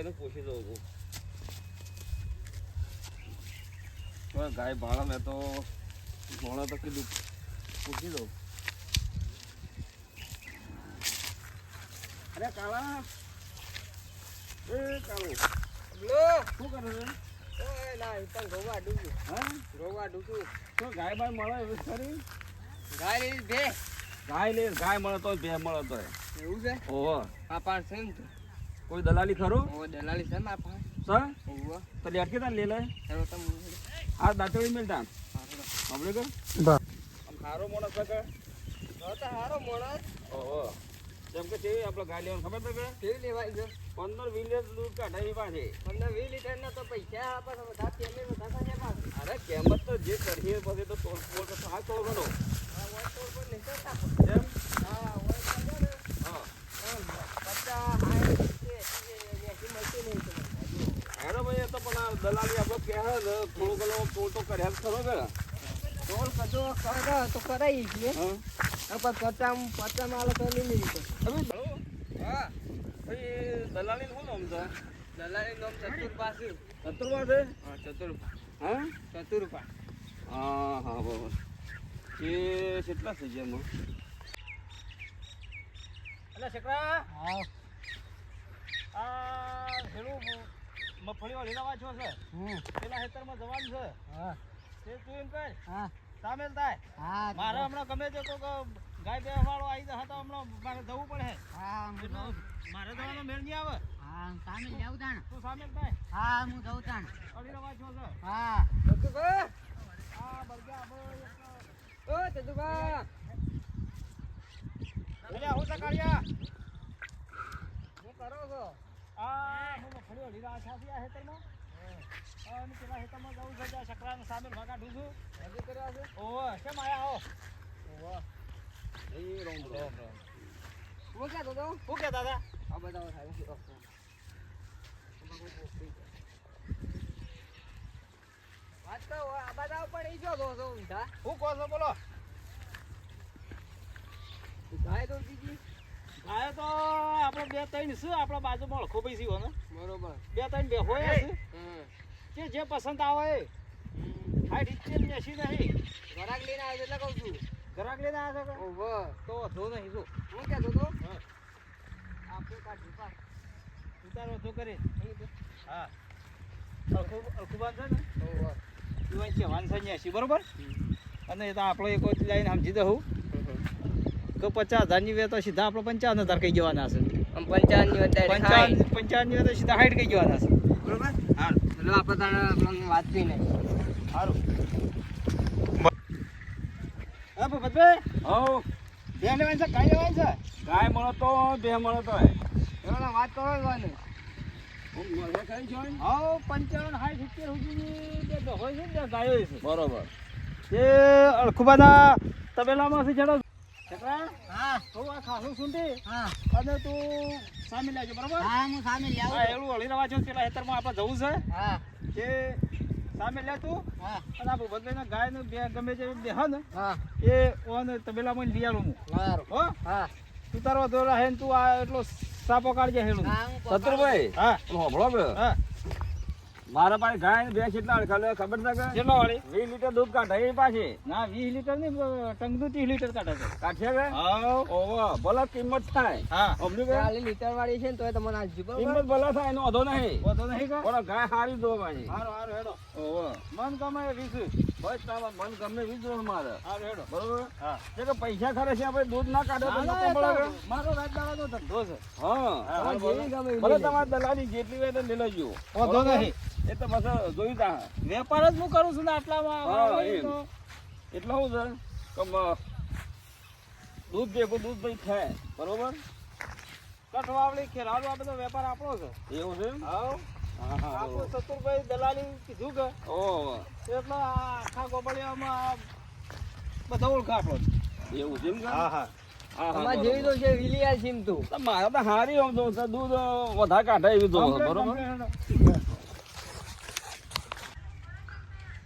એને પૂછી દઉં છું. ગાય ભાડા મેં તો ભોણા તો કીધું. પૂછી દઉં અરે કાળા. એ કાળું. શું કરે છે? ગાય બાય મળે એવી ખરી? ગાય લીધી બે. ગાય લે ગાય મળે તો બે મળે તો એવું છે? ઓહો. આ પાંચ છે ને કોઈ દલાલી ખરું? ઓ દલાલી છે ને પાંચ સર ઓવો તો લેટકી તાર લે લે હેરો તમે. આ દાંતળી મિલતા. આપણે કર બા. આમ હારો માણસ છે કે? તો તો હારો મોણસ. ઓહો. જેમ કે તે આપણે ગાય લેવાનું ખબર પડે કે? કેવી લેવાય છે? પંદર વીસ લીટર દૂધ કાઢાવી પાસે પંદર વીસ લીટર ના તો પૈસા આપે તો બધા કેમે બધા કાઢે પાસે અરે કેમત તો જે કરીએ પછી તો તોડ તો હા તો ઘણો આ વોટ તો ઉપર નહીં કરતા એમ હા વોટ તો છે ને હા પચાસ સાઠ સિત્તેર, એંસી, એંસી મળતી નહીં તમને. હેડો ભાઈ એ તો પણ આ દલાલી આપણે કહે છે ને થોડું ઘણો તોડ તો કર્યા ખરો કે? ટોલ કરે તો કરાવી છીએ હા. પણ પચામ પચામ આલે તો લઈ લીધી. હા. ભાઈ દલાલી શું નામ છે? દલાલી નામ ચતુરપા છે. સત્તરવા છે? હા ચતુરપા હા? ચતુરપા હા હા બરાબર એ કેટલા થઈ ગયા એમાં? એટલે છકરા હા. આ પેલું મગફળીઓ લીધા વાંચો છે. હમ. પેલા ખેતરમાં જવાનું છે. હા. તે તું એમ કર હા. સામેલ થાય. હા મારે હમણાં ગમે તે તો ગાય બે વાળો આવી જશે તો હમણાં મારે જવું પડે. હા મારે જવાનો મેળ નહીં આવે. હા સામે જાઉં તાણ. તું સામેલ થાય. હા હું જાઉં તાણ. વાંચો છે. હા. ચતુરપા આ બળગ્યા. આપણે ઓ ચતુરપા એટલે હું સકાળિયા હું કરો છો? આ હું મગફળીઓ લીધા છાસી આ ખેતરમાં અને પેલા ખેતરમાં જવું છે ત્યાં સકરાને સામે ભાગા ઢૂંઢું હજી કર્યા છે ઓહો કેમ આયા આવો ઓહો એ રોમ રોમ હું કહેતો તો શું કે દાદા આ બધા હું વાત તો આ બધા પણ ઈ જો દો છો ઊંધા. શું કહો છો બોલો. ગાય તો બીજી ગાય તો આપણે બે ત્રણ શું આપણા બાજુમાં ઓળખો પૈસી હોય બરોબર. બે ત્રણ બે હોય છે. જે પસંદ આવે એ. હાઈટ ઇત્તેર નહીં. ઘરાક લઈને આવે એટલે કહું છું. ઘરાક લઈને આવે છે ઓહો. તો વધુ નહીં શું હું તો હા. આપણે કાઢી પા ઉતારો વધુ કરી. હા. અલખુ- અલખુબાન છે ને? ઓહો. કહેવાનું છે એસી બરોબર? અને એ તો આપણો એક વખત લઈને સમજી દઉં. કે પચાસ હજારની વે તો સીધા આપણે પંચાવન હજાર કહી જવાના છે. આમ પંચાવનની પંચાવનની વે તો સીધા હાઈટ કહી જવાના છે. બરોબર? હા એટલે આપણે વાત થઈ નહીં. સારું હા ભૂપતભાઈ હવ બે લેવાની છે ગાય લેવાની છે ગાય મળો તો બે મળો તો એમાં વાત કરો ને મળે કઈ છે હા પંચાવન સાઠ સિત્તેર સુધીની છે ને બે ગાયો છે. બરોબર. એ અળખુબાના તબેલામાં છે જડો છકરા હા. તું આ ખાસું સુંટી હા. અને તું સામે લેજો બરાબર? હા હું સામે લઈ આવું એલું હળી રવા છો પેલા હેતરમાં આપણે જવું છે. હા. કે સામે લે તું. હા. અને આ ભૂપતભાઈને ગાયનું બે ગમે તે બેહ ને હા. એ ઓન તબેલામાં લઈ આલું હું. હો? હા. તું તારો રહે તું આ એટલો સાપો કાઢજે હેલું. હા હું પપ્પા- સત્તરભાઈ હા. હોભળો હા. મારા પાસે ગાય ને ભેંસ કેટલા ખાલે ખબર છે કે કેટલા વાળી? વીસ લીટર દૂધ કાઢે એ પાછી ના વીસ લીટર નહીં ટંગનું ત્રીસ લીટર કાઢે છે. કાઢશે કે ઓહો ભલે કિંમત થાય. હા. અમને કે? ચાલીસ લીટર વાળી છે ને તોય તમને આજ કિંમત ભલે થાય એનો વધો નહીં. વધુ નહીં કે? પણ ગાય સારી દો ભાઈ હારું હારું હેડો. ઓવો મન કમાય એ વીસ. બસ તારા મન ગમે વીસ મારે. બરોબર? હા. કે પૈસા ખરે છે આપણે દૂધ ના કાઢે તો ના, નફો ના, મળે એ કે? તો મારો રાજદાવાનો ધંધો છે. હા. હા, ભલે જેવી ગમે એવી ભલે લઈ તમારે દલાલી જેટલી હોય તો લઈ લેજો. વધો નહીં. એ તો બસ જોઈ તા. વેપાર જ હું કરું છું ને આટલામાં હા, એટલે શું છે કે દૂધ ભેગું દૂધ ભાઈ થાય બરોબર? કઠવાવડી ખેરાડો આ બધો વેપાર આપણો છે. એવું છે હા હા. આપણું. સતુરભાઈ દલાલી કીધું કે એટલે આખા ગોબડિયામાં બધા ઓળખા એવું છે હા હા, હા, જેવી તો છે વિલિયા સિમ તો. મારે તો હારી આમ તો તો દૂધ વધારે કાઢે એવી તો બરોબર?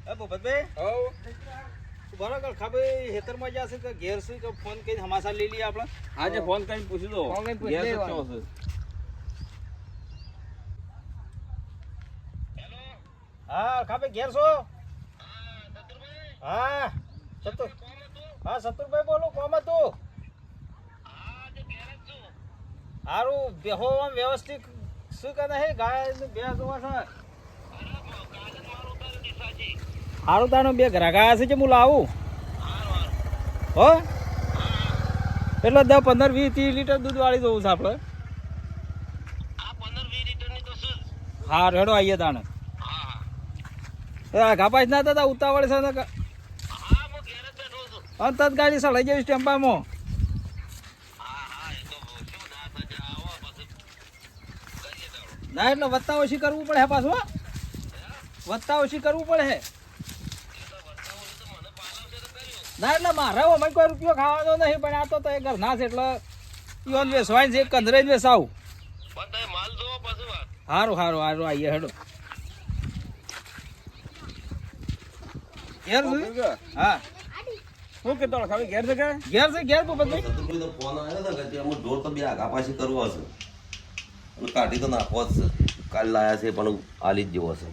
એ ભૂપતભાઈ હવ બરાબર ખબર હેતરમાં જશે કે ઘેર છે કે ફોન કરીને હમાસા લઈ લઈએ આપણે. આજે ફોન કરીને પૂછી દો છે. હા ખાબે ઘેર છો? હા સતુર હા સતુરભાઈ બોલું કોમ હતું? સારું બેહો આમ વ્યવસ્થિત શું કે નહીં ગાય બે જોવા છે. સારું તારું બે ગ્રાહક છે કે હું લાવું? હો? એટલે દસ પંદર વીસ ત્રીસ લીટર દૂધ વાળી દઉં છે આપણે. હા રેડો આવીએ તાણે. ઘાપાસ ના થતા ઉતાવળ છે ને હા તત ગાડી સળાઈ જઈશ ટેમ્પામાં ના એટલે વત્તા ઓછી કરવું પડે પાછું. વત્તા ઓછી કરવું પડે હે. ના એટલે મારે અમે કોઈ રૂપિયો ખાવાનો નહીં પણ આ તો તો એ ઘરના છે એટલે ઈવન વેસવાય છે કંદરે જ વેસાવું. સારું સારું સારું આવીએ હેડો. ઘેર છે? હા. શું કેતો હતો? ઘેર છે કે? ઘેર છે ઘેર ભૂપતભાઈ સતુભાઈનો ફોન આવ્યો હતો કે તેમાં ઢોર તો બે આગા પાછી કરવો છે અને કાઢી તો નાખવો જ છે. કાલ લાયા છે પણ આલી જ જેવો છે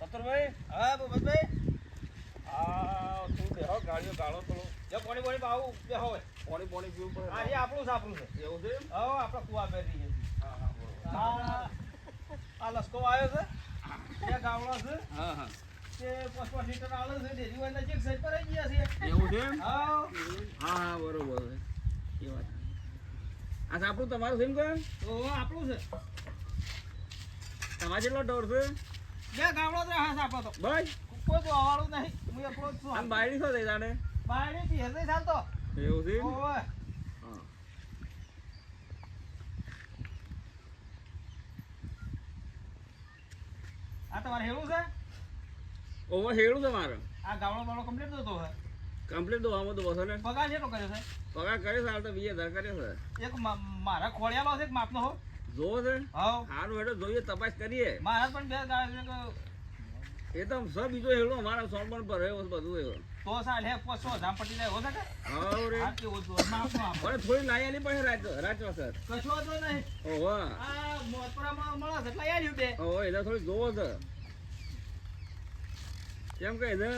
સત્તરભાઈ હા ભૂપતભાઈ આ તું બેહો ગાડીઓ ગાળો થોડો. જો પાણી પાણી પાવું બેહો હવે. પાણી પાણી પીવું પડે. હા એ આપણું છે આપણું છે. એવું છે હો આપણા કુવા પહેરી છે. હા હા આ આ લસકો આવ્યો છે? બે ગાવડા છે. હા હા. તે પાંચ પાંચ લીટર આલે છે. ડેરી વાળા નજીક સાઈડ પર આવી ગયા છે. એવું છે હા. હા હા બરોબર એ વાત આ આપણું તમારું છે તો આપણું છે. તમારે કેટલો ડોર છે? બે ગાવડા તો હા આપણો તો. બસ. કોઈ તો નહીં. હું એકલો જ છું. આમ બાયડી છો થી ચાલતો. એવું છે તમારે હેવું છે? ઓવર હેળું છે મારે. આ ગાવડો બાવડો કમ્પ્લીટ થતો હે કમ્પ્લીટ તો આમાં તો બસો ને પગાર કેટલો કર્યો છે? પગાર કરે છે હાલ તો વીસ હજાર કરે છે. એક મારા ખોળિયાલો છે એક માપનો હો. જોવો છે. હા સારું હેડો જોઈએ તપાસ કરીએ. મારા પણ બે કે એ તો સબ બીજો હેડો મારા સોન પણ પર એવું બધું એવો. તો સાલ હે પોસો ઝાંપટી પટી જાય હો રે. આ કે ઓજો માપનો આપો. પણ થોડી લાઈ આલી પડે રાત રાત સર કશો તો નહીં. ઓહો. આ મોતરામાં મળે છે એટલે આવ્યું બે. ઓહો એટલે થોડી જોવો છે. કેમ કે એને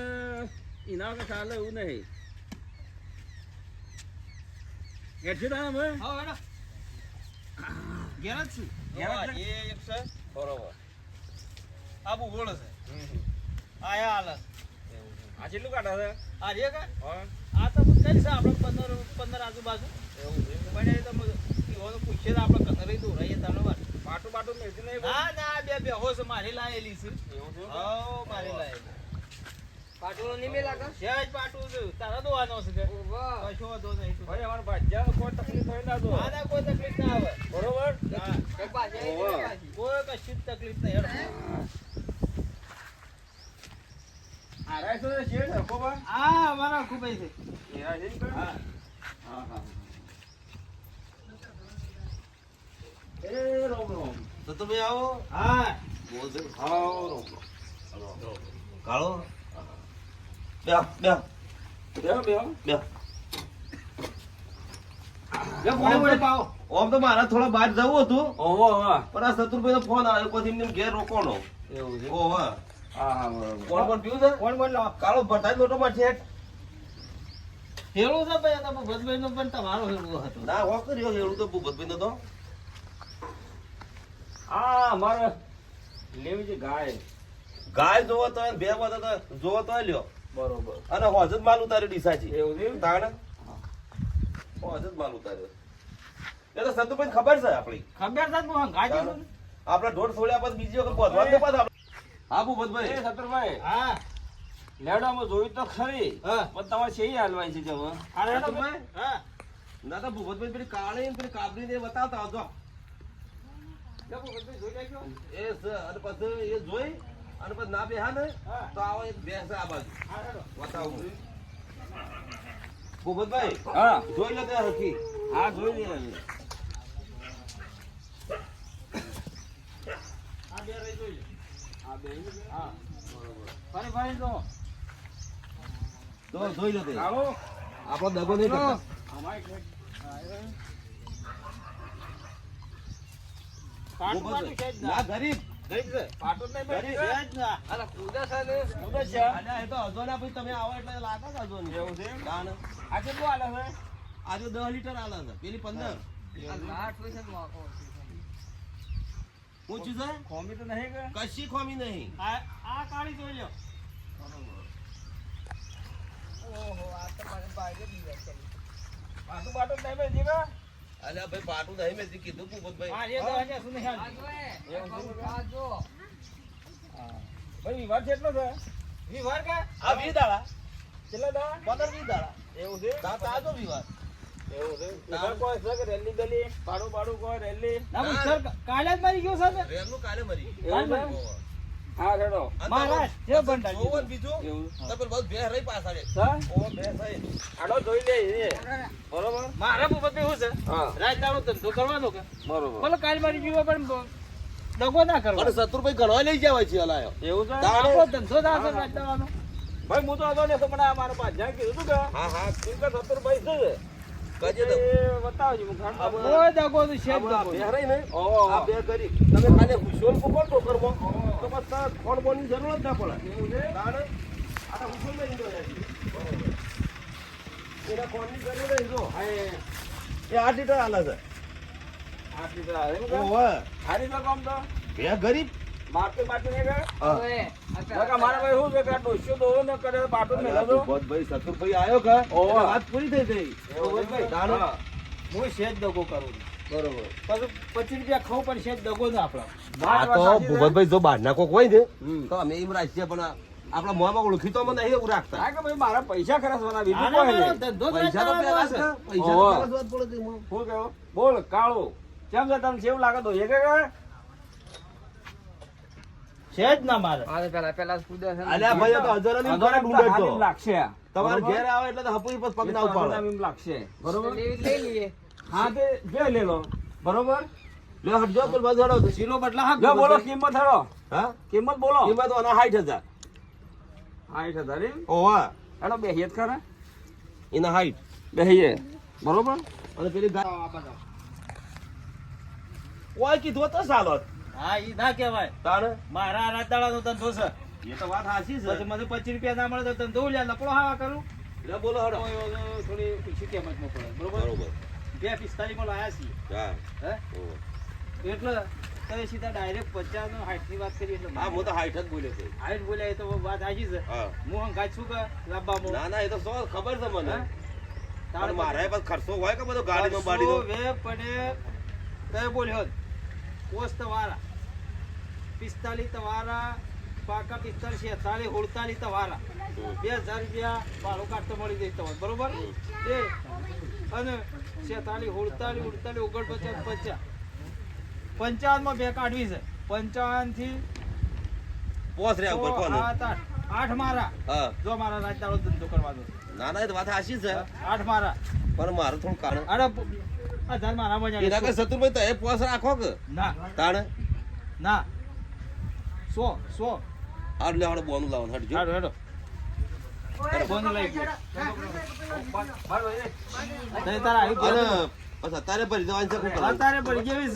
એના વખત ચાલે એવું નહીં. ગેટ છે અમે હા હેડો. ઘેર જ છું. ઘેર જ છે? એ એક છે. બરોબર. આ બુગોળ છે. આયા હાલ. આ કેટલું કાઢે છે? આ રે કા આ તો કઈ છે આપણે પંદર પંદર આજુબાજુ. એવું છે? પણ એ તો પૂછીએ તો આપણે કતરી દૂર રહીએ તાનો વાત. પાટું બાટું મેળવી નહીં ના ના બે બે હોશ મારી લાયેલી છે. એવું છે? હો મારી લાયેલી. પાટોળો નહીં મેલા કા? સહેજ પાટું છે. તારા દોવાનો છે કશો વાંધો નહીં. ભાઈ અમારા ભાજ્યાનો કોઈ તકલીફ હોય ના દો. ના ના કોઈ તકલીફ ના આવે. બરોબર? હા. આવી. કોઈ કશી જ તકલીફ નહીં હેડો. આ રાય તો શેઠ હરખો બા. આ અમારા ખુબાઈ છે. એ છે હા. હા હા એ રોમ રોમ. સતુભાઈ આવો. હા. બોલશે હા રોમ કાળો? બેહો બેહો. બે લે કોને કોને ઓમ તો મારા થોડા બહાર જવું હતું. ઓહો પણ આ સતુરભાઈનો ફોન આવ્યો પછી એમને ઘેર રોકોનો. એવું છે? ઓહો કોણ કોણ પીવું છે? કોણ કોણ કાળો ભટાઈ લોટો માં છે હેળું છે ભાઈ તો ભૂપતભાઈ નો પણ તમારો હેળું હતો. ના હો કર્યો હેળું તો ભૂપતભાઈ તો. આ અમારે લેવી છે ગાય. ગાય જોવો તો બે બધા જોવો તો લ્યો. બરોબર. અને હોજ જ માલ ઉતાર્યો ડીસાજી એવું છે તાણ? હોજ જ માલ ઉતાર્યો. એ તો સંતુભાઈ ખબર છે આપણી. ખબર છે હું છું. ઢોર છોડ્યા પછી બીજી વખત પહોંચવા દે પાછા. હા એ ભૂપતભાઈ સતરભાઈ. હા. લેડામાં જોયું તો ખરી. હા. પણ તમારે છે હાલવાય છે જવા. હા ના તો ભૂપતભાઈ પેલી કાળી ને પેલી કાબરી ને બતાવતા આવજો. એ સર અને પછી એ જોઈ અને પછી ના બેહા ને તો આવો એક બેસે આ બાજુ. બતાવું. ભૂપતભાઈ હા. જોઈ લો ત્યાં રખી હા જોઈ લઈએ આ બે રહી જોઈ લે. આ બે હા. ફરી ફરી જો. તો જોઈ લો તે ચાલો આપણો દગો નહીં કરતા. અમારે એક- પાટું બરોબર. પાટું છે જ ના. ના ગરીબ. આજે છે પેલી ખોમી તો નહીં કશી ખોમી નહીં આ આ તો મારે બાગે બી છે પાટું પાટો જ નહીં બેઠી કે અલ્યા ભાઈ પાટું નહીં મેં કીધું ભૂપતભાઈ હા એ તો અહીંયા સુધી આ હાલ જો એ. એવું છે? એટલો જો. ભાઈ વિવાદ કેટલો છે? વિવાર કા? આ વી દાડા. કેટલા દાડા? પંદર વી દાડા. એવું છે? તા તાજો વિવાદ એવું છે? વિવાદ કોઈ છે કે રેલી બેલી પાડું પાડું કોઈ રેલી? ના. સર કાલે જ મારી ગયો સર રેલનું કાલે મરી એવું. હા રેડો. મહારાજ જે બંધ જોવો બીજું. એવું. તો પેલું રહી પાછળ સર ઓહો ભેર થઈ આડો જોઈ લે બરોબર? મારા ભૂપત શું છે? હા. રાજદારો ધંધો કરવાનો કે? બરોબર. બોલો કાલ મારી જીવો પણ દગો ના અને શત્રુભાઈ ઘણો લઈ જવાય છે અલાયો. એવું છે? આપણો ધંધો ના છે રાજદાવાનો ભાઈ હું તો હતો ને આ મારા પાસે જ્યાં કીધું તું કે હા હા. એમ કે સત્તરભાઈ છે? કજે તો. બતાવજો હું. તો જ આ બે રહી ને આ બે કરી. તમે ખાલી હુશોલ પકડ તો કરવો. તો બસ બોલની જરૂર જ ના પડે. એવું છે તાણે આ જાય છે. બરોબર. એના ખોળની જરૂર નહીં જો. હા, એ. આઠ લીટર આલે છે. આઠ તો આવે ઓહો. હારી તો કામ તો. બે ગરીબ મારતે મારતે નહીં કે? હા. ઓએ નકર મારા ભાઈ શું છે કે ડોસ્યો દોરો ન કરે તો. ભૂપતભાઈ શત્રુભાઈ આવ્યો કે વાત પૂરી થઈ ગઈ એવું ભાઈ? હું છે દગો કરું બરોબર પચીસ રૂપિયા ખાઉં પણ છે દગો ના આપણા વાત વાત સાચી છે. ભૂપતભાઈ જો બહારના કોક હોય ને તો અમે એમ રાખીએ પણ આપણા મોંમાં ઓળખીતો મને નહીં એવું રાખતા કે ભાઈ મારા પૈસા ખર્ચવાના બીજું કોઈ પૈસા તો પેલા? બોલ કાળો કેમ છે તમને કેવું લાગે તો એ કે? છે જ ના મારે. અરે પેલા પેલા કુદા છે અલ્યા ભાઈ તો હજારોની ની ઘરે એમ તો. લાગશે. તમારે ઘેર આવે એટલે તો હપુઈ પર પગ ના ઉપાડે. એમ લાગશે. બરોબર? લઈ લઈએ. હા તે બે લે લો. બરોબર? લે હટજો પર બસ તો સીલો બદલા હા બોલો કિંમત હેડો હા? કિંમત બોલો. કિંમત હજાર. સાઠ હજાર એમ? ઓવા. હેડો બે હેત ખરા એના હાઈટ બે હે. બરોબર? અને પેલી ગાય ઓય કીધું તો ચાલો હા ઈ ના કહેવાય. તાણે મારા રાજદાવાનો ધંધો છે. એ તો વાત સાચી છે. પછી મને પચીસ રૂપિયા ના મળે તો ધંધો લ્યા લપડો હાવા કરું. લ્યો બોલો હેડો. થોડી ઓછી કિંમતમાં પડે. બરોબર? બરોબર. બે પિસ્તાલીસમાં લાયા છીએ. હા. એટલે તમે સીધા ડાયરેક્ટ પચાસ હાઈટની વાત કરી એટલે હા હું તો હાઈટ જ બોલ્યો છે. હાઈટ બોલ્યા એ તો વાત સાચી છે. હા. હું હંગાત છું કે લાંબામાં? ના ના એ તો સો ખબર છે મને? પણ મારે ખર્ચો હોય કે બધો ગાડીનો બાડીનો? વે પડે કયો બોલ્યો કોસ્ત તમારા પિસ્તાલીસ તમારા પાકા પિસ્તાલીસ છેતાલીસ ઉડતાલીસ તમારા બે હજાર રૂપિયા ભાડું કાઢતો મળી જાય તમારે બરોબર? એ અને છેતાલીસ ઉડતાલીસ ઉડતાલીસ ઓગણપચાસ પચાસ. પંચાવન પંચાવનમાં બે કાઢવી છે. પંચાવનથી પોસ રહ્યા ઉપર આઠ મારા. હા. જો મારા રાજદારો ધંધો કરવાનો. ના ના એ તો વાત સાચી છે. આઠ મારા. પણ મારું થોડું કારણ અરે આ હજાર મારા મજા એના કે શત્રુભાઈ તો એ પોસ રાખો કે? ના. તાણે? ના. સો સો. આ લે હડો બોનું લાવવાનું હટજો હેડો હેડો. ફોન લઈ ગયો. તારા આવી ગયો? પછી અત્યારે ભરી દેવાની છે શું અત્યારે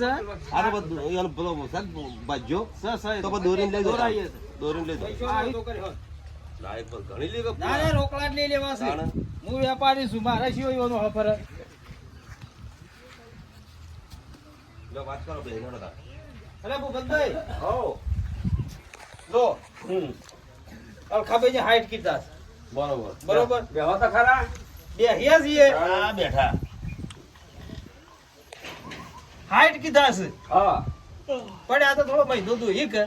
છે? આને બધું અહીંયા પેલો શાક ભાજ્યો સ સ તો પછી દોરીને લઈ દો દોરીને લઈ દો આવી તો કરી હોત. લાયક પણ ઘણી લે ના રોકડા જ લઈ લેવા છે. હું વેપારી છું મારા સિવાય એનો હફર? લે વાત કરો બે હેડો અરે ભૂપતભાઈ. હો. લો હમ. અલખાભાઈ ની હાઈટ કીધા છે. બરોબર. બરોબર? બેહો તો ખરા. બે હિયા છીએ. હા બેઠા. હાઈટ કીધા છે? હા. પણ આ તો થોડો મહિનો દોહી કે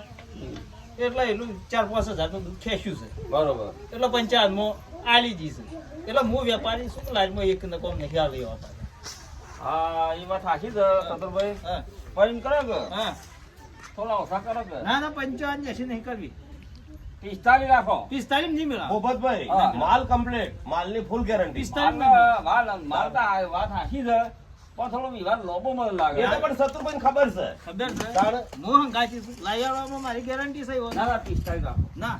એટલે એનું ચાર પાંચ હજારનું દૂધ ખેંચ્યું છે. બરોબર. એટલે પંચાયતમાં આલી જી છે. એટલે હું વેપારી શું લાજમાં એક ને કોમ નહીં આલી હા એ વાત સાચી છે સતરભાઈ. હા. પણ કરે કે હા. થોડા ઓછા કરે ના ના પંચાવન એસી નહીં કરવી. પિસ્તાલીસ રાખો. પિસ્તાલીસ નહીં મેળા. ભૂપતભાઈ માલ કમ્પ્લીટ માલની ફૂલ ગેરંટી માલ માલ તો વાત સાચી છે. પણ થોડો વિવાદ લોબો મને લાગે. એ પણ ખબર છે. ખબર છે? હું હંગાતી છું. આવવામાં મારી ગેરંટી છે. ના ના પિસ્તાળીસ રાખો. ના.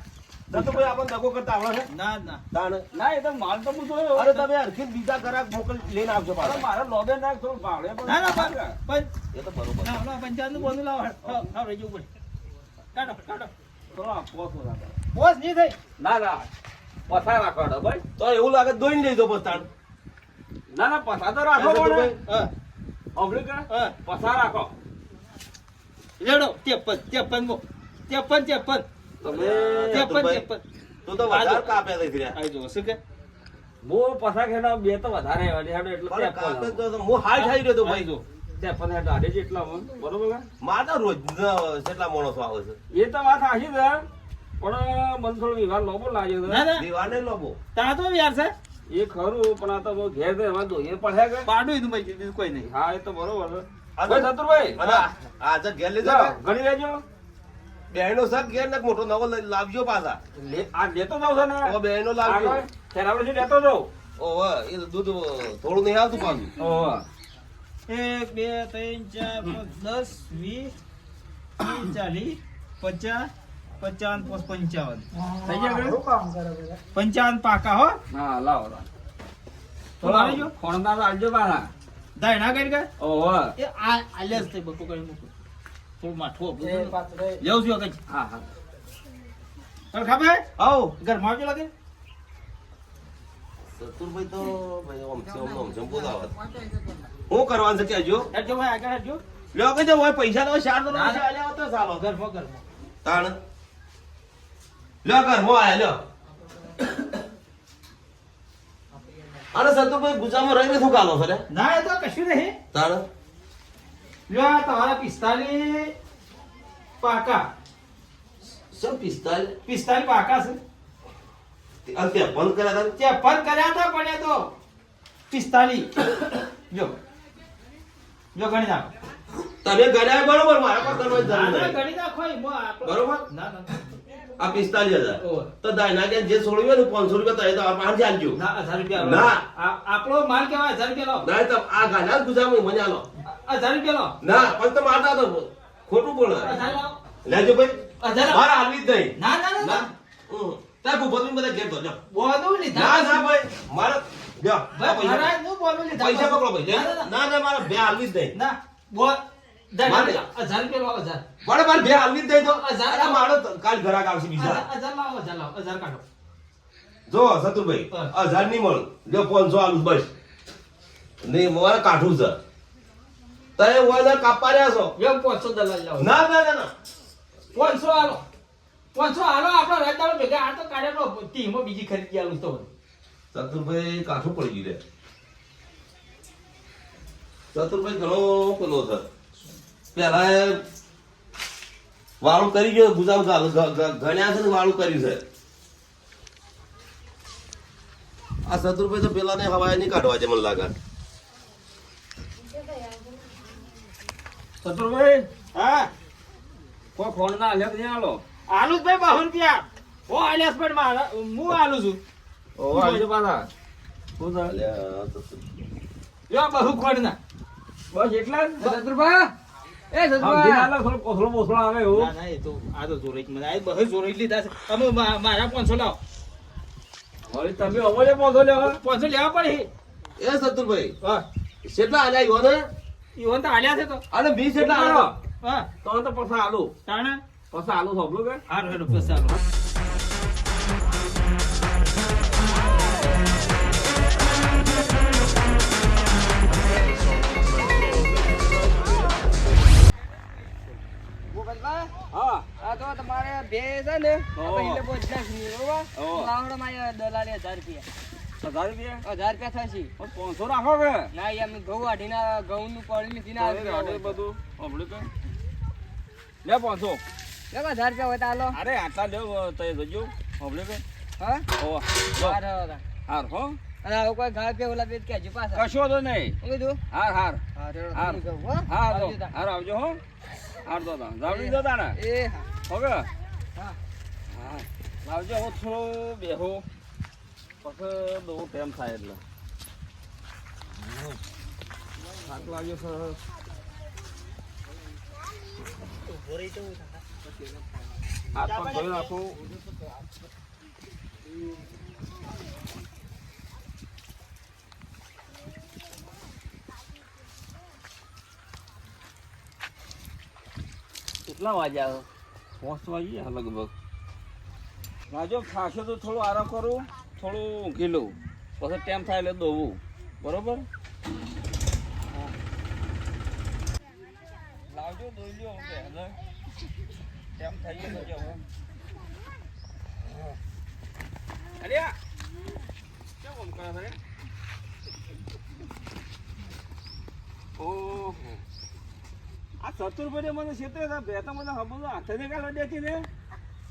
શત્રુભાઈ આપણને દગો કરતા આવડે છે? ના ના. તાણ. ના એ તો માલ તો હું જોયો. અરે તમે હરખી બીજા ગ્રાહક મોકલ લઈને આવજો પાછા. મારે લોબે નાખ થોડું પણ. ના ના પણ પણ એ તો બરોબર ના ઓલા પંચાયતનું બોનું લાવો હા રહી જવું કાઢો નહીં થઈ ના ના. પથા રાખો ભાઈ. તો એવું લાગે દોઈને લઈ દો બસ તાણ ના ના પથા તો રાખો એ તો ભાઈ, હા અમરી કે હા. પથા રાખો. લેડો ત્રેપન ત્રેપન મો ત્રેપન ત્રેપન. તું તો વધારે રહ્યા શું કે? હું ખેડા બે તો વધારે એટલે કાપે તો તો હું થઈ રહ્યો તો ભાઈ. તો રોજ કેટલા માણસો આવે છે. એ તો વાત સાચી છે પણ મને થોડો વિવાદ લોબો લાગ્યો છે. ના ના. દીવાને લોબો તા તો યાર છે? એ ખરું પણ આ તો બહુ ઘેર ઘેર એમાં દોઈએ પડે કે? પાડું એનું બીજું કોઈ નહીં. હા એ તો બરોબર છે. શત્રુભાઈ. આજે ઘેર લેજો ગણી લેજો બહેનો સાહેબ ઘેર ને મોટો નવો લાવજો પાછા. આ લેતો જાવ છે ને? ઓ બહેનો લાવજો. થી લેતો જાવ ઓહો એ દૂધ થોડું નહીં આવતું પાછું. ઓહો. એક બે ત્રણ ચાર પાંચ દસ વીસ ત્રીસ ચાલીસ પચાસ પંચાવન પંચાવન. થઈ ગયા? પંચાવન પાકા હો? હા લાવો લાવો. થોડો આવી ગયો? ખોણના તો આલજો પાછા. દાય કરી ગયા? ઓહો એ આ આલેસ થઈ બપો કરી મૂકું. થોડું માઠું આપું લેવું છું કઈ હા હા. તને ખબર આવો. ઘરમાં આવજો લાગે? સતુરભાઈ તો ભાઈ ઓમ છે, ઓમ જંબો લાવે. શું કરવાનું છે કહેજો હેડજો ભાઈ આગળ હેડજો. લ્યો કે જો ભાઈ પૈસા લો શાર તો ના, ના. આલ્યા તો ચાલો. ઘરમાં ઘરમાં તાણ. લ્યો ઘર મો આયા લ્યો. અને સતુરભાઈ ગુજામાં રહીને શું છે ના એ તો કશું નહીં. તાણ. લ્યો આ તમારા પિસ્તાલી પાકા શું પિસ્તાલીસ પિસ્તાલી પાકા છે અને તે બંધ કર્યા હતા ત્યાં કર્યા હતા પણ એ તો પિસ્તાલી જો જો ગણી નાખો તમે ગણ્યા બરોબર મારા પર કરવાની જરૂર નહીં ગણી નાખો બરોબર? ના ના આ પિસ્તાલીસ હજાર. તો દાયના કે જે છોડ્યું હોય ને પાંચસો રૂપિયા તો તો આ પાંચ ના હજાર રૂપિયા ના. આપણો માલ કેવા હજાર રૂપિયા લો ના તો આ ગાના ગુજરાત મને આલો આ હજાર રૂપિયા લો ના પણ તમે આટા તો ખોટું બોલો. લેજો ભાઈ. મારા હાલવી જ નહીં. ના ના ના તાર ના. હમ. ત્યાં ભૂપતભાઈ બધા ઘેર લ્યો. બોલું લીધા ના ના ભાઈ. મારા પૈસા. પકડો ભાઈ ના, ના, મારા બે હાલવી જ નહીં. ના બોલ. જ નહીં તો હજાર. મારો કાલ ઘરાક આવશે બીજા. હજાર હજાર લાવો હજાર લાવો. હજાર કાઢો. જો શત્રુભાઈ હા. હજાર નહીં મળે. લ્યો પાંચસો આલું બસ. નહીં મારે કાઠું છે. તમે ઓલા કાપા રહ્યા છો? એમ પાંચસો દલાલ લાવો. ના ના ના ના. પાંચસો આલો. પાંચસો આલો આપણો રજાનો ભેગા આ તો કાઢ્યાનો ટીમો બીજી ખરીદી આલું તો ચતુરભાઈ કાઠું પડી ગયું રે. ચતુરભાઈ ઘણો પેલો છે. પેલા વાળું કરી ગયો ગુજામ ચાલુ ગ- ગ- ગણ્યા છે ને વાળું કર્યું છે. આ ચતુરભાઈ તો પેલા ને હવાય નહીં કાઢવા છે મને લાગે. શત્રુભાઈ હા? કોઈ ફોન ના આલ્યો તો નહીં હાલો આલુ ભાઈ બહુ રૂપિયા ઓ આલ્યાસ પણ મારા હું આલુ છું. ઓ આલજો પાછા? અલ્યા, ચતુર- જો બહુ ખોડ ના બસ એટલા જ? શત્રુભાઈ એ શત્રુભાઈ આલો થોડો કોથળો બોથળો આવે ના એવું ના એ તો આ તો જોરે જ મને આ બહુ જોરે જ લીધા છે. અમે મા- મારા પાંચસો લાવો. વળી તમે અમોલે પોધો લેવા. પાંચસો લેવા પડે. એ ચતુરભાઈ હા. કેટલા આલ્યા ઈવોને? તો આલ્યા છે તો. અરે વીસ એટલા કેટલા આલો હા. તો તો પછી આલો. તાણે? પછી આલો સાંભળું કે? હા હેડો બસ આલો. હા. આ તો તમારે બે છે ને દલાલે હજાર રૂપિયા. હજાર રૂપિયા? હજાર રૂપિયા થાય છે. પાંચસો રાખો કે? ના અમે ઘઉં વાઢીના ઘઉં નું પડી લીધી ના બધું સાંભળ્યું કે? લે પાંચસો. હજાર રૂપિયા હોય તો હાલો અરે આટલા લેવ તે જજો. સાંભળ્યું કે? હા? લો. હાર હાર હાર. હો. અને હવે કોઈ ઘા પે ઓલા બે કહેજો પાછા. કશો તો નહીં. હું કીધું? હાર હાર. હા હાર. હો? હા. તો હાર આવજો હો. હાર તો તા જાવડી એ હા. હવે હા. હા. લાવજો હો થોડો બેહો. પછી બહુ ટાઈમ થાય એટલે થાક લાગ્યો કાકા. હાથ પગ ધોઈ નાખું કેટલા વાગ્યા પાંચ વાગ્યા ગયા લગભગ. રાજો ખાશે તો થોડો આરામ કરું. થોડું ઊંઘી લઉં પછી ટાઈમ થાય એટલે દોવું. બરોબર? લાવજો, દોઈ હવે ટાઈમ થઈ ગયો હવે. અરે આ! કેમ કરે ઓહો. આ ચતુર્ભુજે મને ક્ષેત્રે બે તો મને હબુ હાથે કાલે દેતી ને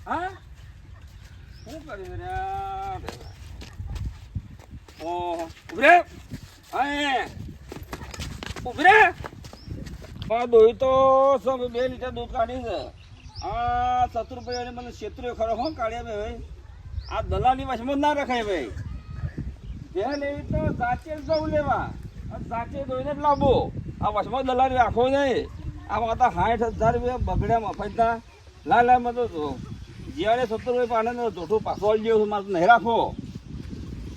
હા? શું કર્યું રે ઉભરે. ઉભરે. આ દોઈ તો સમ બે લીટર દૂધ કાઢી છે. આ ચતુર્ભુજે મને ક્ષેત્રે ખરો હું, કાઢ્યા ભાઈ. આ દલાલી વચમાં ના રખાય ભાઈ. જે લેવી તો સાચે સૌ લેવા. સાચે દોઈને જ લાવવો. આ વચમાં દલાલી રાખવો નહીં. આ માતા સાઠ હજાર રૂપિયા બગડ્યા મફતના. લા લા મતો જીવાડે સત્તર રૂપિયા પાને જોઠું પાછો આવી ગયો મારે નહીં રાખો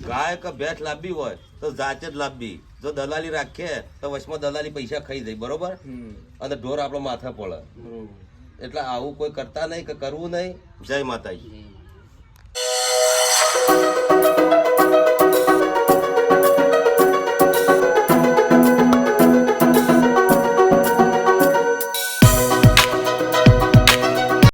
ગાય કે ભેંસ લાંબી હોય તો જાતે જ લાંબી. જો દલાલી રાખીએ તો વચમાં દલાલી પૈસા ખાઈ જાય બરોબર? અને ઢોર આપણો માથે પડે. એટલે આવું કોઈ કરતા નહીં કે કરવું નહીં. જય માતાજી.